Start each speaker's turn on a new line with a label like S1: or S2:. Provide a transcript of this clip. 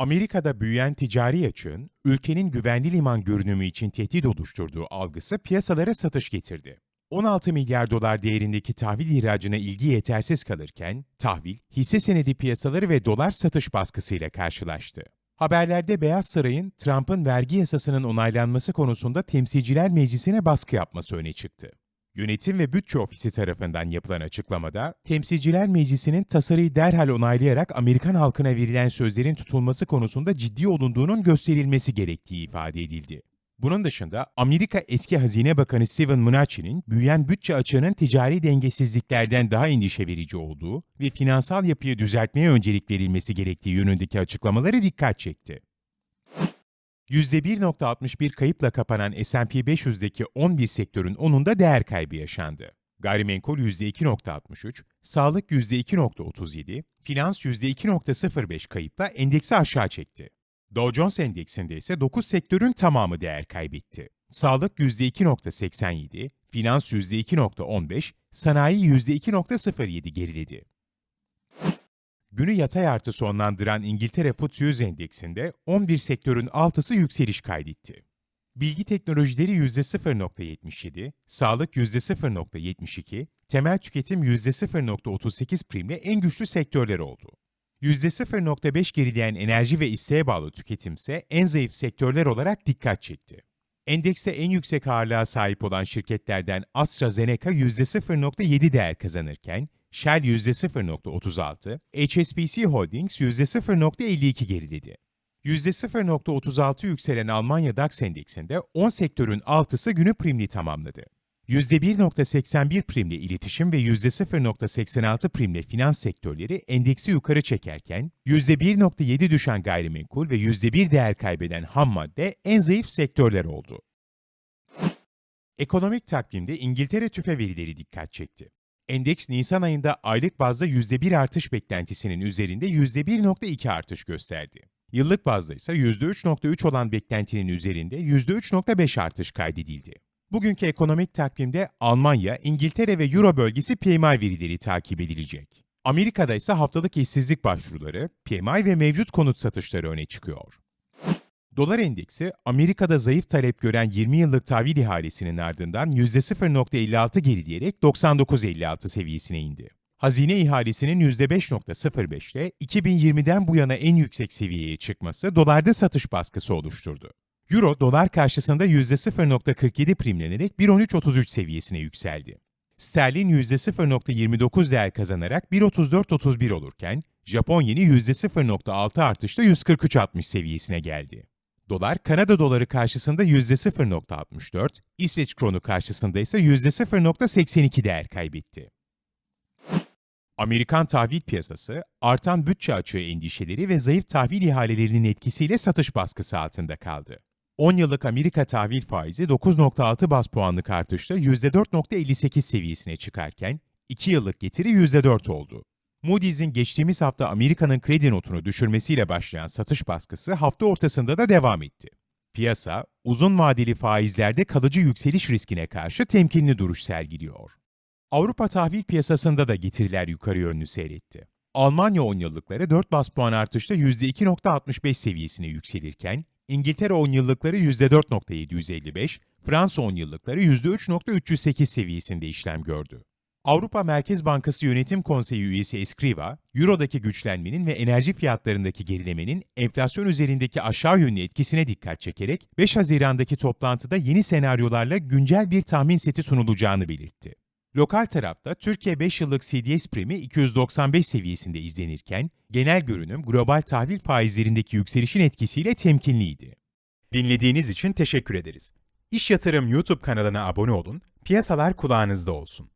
S1: Amerika'da büyüyen ticari açığın, ülkenin güvenli liman görünümü için tehdit oluşturduğu algısı piyasalara satış getirdi. 16 milyar dolar değerindeki tahvil ihracına ilgi yetersiz kalırken, tahvil, hisse senedi piyasaları ve dolar satış baskısıyla karşılaştı. Haberlerde Beyaz Saray'ın Trump'ın vergi yasasının onaylanması konusunda Temsilciler Meclisi'ne baskı yapması öne çıktı. Yönetim ve Bütçe Ofisi tarafından yapılan açıklamada, Temsilciler Meclisi'nin tasarıyı derhal onaylayarak Amerikan halkına verilen sözlerin tutulması konusunda ciddi olunduğunun gösterilmesi gerektiği ifade edildi. Bunun dışında Amerika eski Hazine Bakanı Steven Mnuchin'in büyüyen bütçe açığının ticari dengesizliklerden daha endişe verici olduğu ve finansal yapıyı düzeltmeye öncelik verilmesi gerektiği yönündeki açıklamaları dikkat çekti. %1.61 kayıpla kapanan S&P 500'deki 11 sektörün 10'unda değer kaybı yaşandı. Gayrimenkul %2.63, sağlık %2.37, finans %2.05 kayıpla endeksi aşağı çekti. Dow Jones Endeksinde ise 9 sektörün tamamı değer kaybetti. Sağlık %2.87, finans %2.15, sanayi %2.07 geriledi. Günü yatay artı sonlandıran İngiltere FTSE 100 endeksinde 11 sektörün 6'sı yükseliş kaydetti. Bilgi teknolojileri %0.77, sağlık %0.72, temel tüketim %0.38 primle en güçlü sektörler oldu. %0.5 gerileyen enerji ve isteğe bağlı tüketimse en zayıf sektörler olarak dikkat çekti. Endekste en yüksek ağırlığa sahip olan şirketlerden AstraZeneca %0.7 değer kazanırken, Shell %0.36, HSBC Holdings %0.52 geriledi. %0.36 yükselen Almanya DAX endeksinde 10 sektörün 6'sı günü primli tamamladı. %1.81 primle iletişim ve %0.86 primle finans sektörleri endeksi yukarı çekerken, %1.7 düşen gayrimenkul ve %1 değer kaybeden ham madde en zayıf sektörler oldu. Ekonomik takvimde İngiltere tüfe verileri dikkat çekti. Endeks Nisan ayında aylık bazda %1 artış beklentisinin üzerinde %1.2 artış gösterdi. Yıllık bazda ise %3.3 olan beklentinin üzerinde %3.5 artış kaydedildi. Bugünkü ekonomik takvimde Almanya, İngiltere ve Euro bölgesi PMI verileri takip edilecek. Amerika'da ise haftalık işsizlik başvuruları, PMI ve mevcut konut satışları öne çıkıyor. Dolar endeksi, Amerika'da zayıf talep gören 20 yıllık tahvil ihalesinin ardından %0.56 gerileyerek 99.56 seviyesine indi. Hazine ihalesinin %5.05 ile 2020'den bu yana en yüksek seviyeye çıkması dolarda satış baskısı oluşturdu. Euro, dolar karşısında %0.47 primlenerek 1.1333 seviyesine yükseldi. Sterlin %0.29 değer kazanarak 1.3431 olurken, Japon yeni %0.6 artışla 143.60 seviyesine geldi. Dolar, Kanada doları karşısında %0.64, İsveç kronu karşısında ise %0.82 değer kaybetti. Amerikan tahvil piyasası, artan bütçe açığı endişeleri ve zayıf tahvil ihalelerinin etkisiyle satış baskısı altında kaldı. 10 yıllık Amerika tahvil faizi 9.6 bas puanlık artışla %4.58 seviyesine çıkarken, 2 yıllık getiri %4 oldu. Moody's'in geçtiğimiz hafta Amerika'nın kredi notunu düşürmesiyle başlayan satış baskısı hafta ortasında da devam etti. Piyasa, uzun vadeli faizlerde kalıcı yükseliş riskine karşı temkinli duruş sergiliyor. Avrupa tahvil piyasasında da getiriler yukarı yönlü seyretti. Almanya 10 yıllıkları 4 bas puan artışla %2.65 seviyesine yükselirken, İngiltere 10 yıllıkları %4.755, Fransa 10 yıllıkları %3.308 seviyesinde işlem gördü. Avrupa Merkez Bankası Yönetim Konseyi üyesi Escriva, Euro'daki güçlenmenin ve enerji fiyatlarındaki gerilemenin enflasyon üzerindeki aşağı yönlü etkisine dikkat çekerek 5 Haziran'daki toplantıda yeni senaryolarla güncel bir tahmin seti sunulacağını belirtti. Lokal tarafta Türkiye 5 yıllık CDS primi 295 seviyesinde izlenirken, genel görünüm global tahvil faizlerindeki yükselişin etkisiyle temkinliydi. Dinlediğiniz için teşekkür ederiz. İş Yatırım YouTube kanalına abone olun, piyasalar kulağınızda olsun.